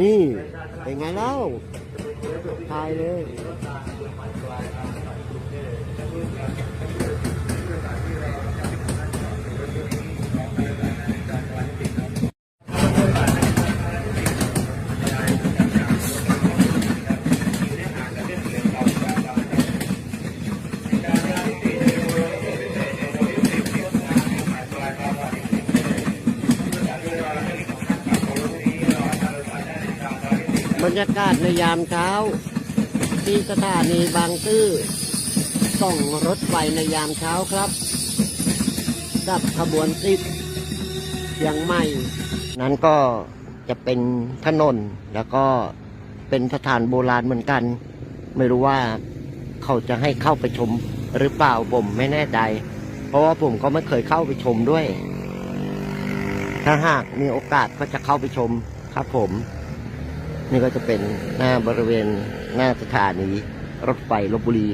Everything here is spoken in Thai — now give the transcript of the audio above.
นี่ เป็นไงเล่าทายเลย บรรยากาศในยามเช้า ที่สถานีบางซื่อส่องรถไฟในยามเช้าครับ กับขบวนสิบเชียงใหม่ นั้นก็จะเป็นถนนแล้วก็เป็นสถานโบราณเหมือนกัน ไม่รู้ว่าเขาจะให้เข้าไปชมหรือเปล่าผมไม่แน่ใจ เพราะว่าผมก็ไม่เคยเข้าไปชมด้วย ถ้าหากมีโอกาสก็จะเข้าไปชมครับผม นี่ก็จะเป็นหน้าบริเวณหน้าสถานีรถไฟลบบุรี